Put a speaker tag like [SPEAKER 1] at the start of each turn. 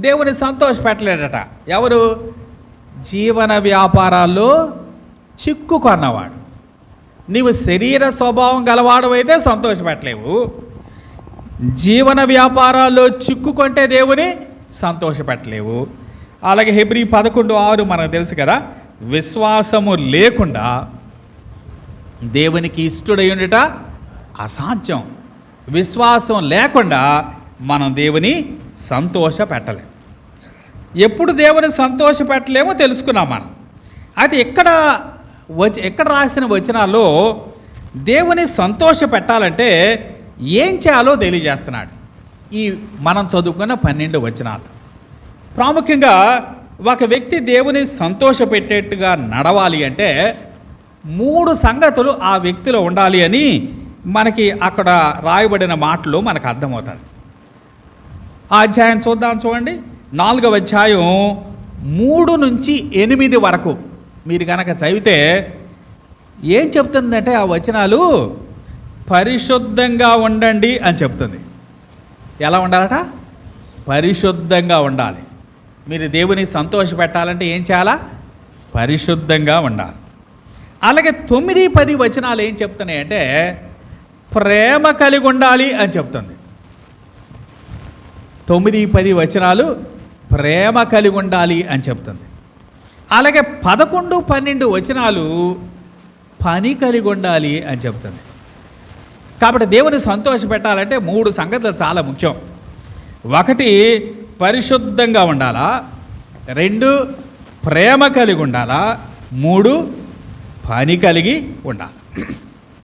[SPEAKER 1] దేవుని సంతోషపెట్టలేడట. ఎవరు? జీవన వ్యాపారాల్లో చిక్కుకొన్నవాడు నీవు శరీర స్వభావం గలవాడవైతే సంతోషపెట్టలేవు. జీవన వ్యాపారాల్లో చిక్కుకుంటే దేవుని సంతోషపెట్టలేవు. అలాగే హెబ్రి పదకొండు ఆరు మనకు తెలుసు కదా విశ్వాసము లేకుండా దేవునికి ఇష్టడై ఉండట అసాధ్యం. విశ్వాసం లేకుండా మనం దేవుని సంతోష పెట్టలేం ఎప్పుడు దేవుని సంతోష పెట్టలేమో తెలుసుకున్నాం మనం. అయితే ఎక్కడ వచ్చి ఎక్కడ రాసిన వచనాల్లో దేవుని సంతోష పెట్టాలంటే ఏం చేయాలో తెలియజేస్తున్నాడు. ఈ మనం చదువుకున్న పన్నెండు వచనాలు. ప్రాముఖ్యంగా ఒక వ్యక్తి దేవుని సంతోషపెట్టేట్టుగా నడవాలి అంటే మూడు సంగతులు ఆ వ్యక్తిలో ఉండాలి అని మనకి అక్కడ రాయబడిన మాటలు మనకు అర్థమవుతుంది. ఆ అధ్యాయం చూద్దాం చూడండి. నాలుగవ అధ్యాయం మూడు నుంచి ఎనిమిది వరకు. మీరు కనుక చదివితే ఏం చెప్తుందంటే ఆ వచనాలు? పరిశుద్ధంగా ఉండండి అని చెప్తుంది. ఎలా ఉండాలట? పరిశుద్ధంగా ఉండాలి. మీరు దేవుని సంతోష పెట్టాలంటే ఏం చేయాలా? పరిశుద్ధంగా ఉండాలి. అలాగే తొమ్మిది పది వచనాలు ఏం చెప్తున్నాయి అంటే ప్రేమ కలిగి ఉండాలి అని చెప్తుంది. తొమ్మిది పది వచనాలు ప్రేమ కలిగి ఉండాలి అని చెప్తుంది. అలాగే పదకొండు పన్నెండు వచనాలు పని కలిగి ఉండాలి అని చెప్తుంది. కాబట్టి దేవుని సంతోష పెట్టాలంటే మూడు సంగతులు చాలా ముఖ్యం. ఒకటి పరిశుద్ధంగా ఉండాలా? రెండు ప్రేమ కలిగి ఉండాలా? మూడు పని కలిగి ఉండాలి?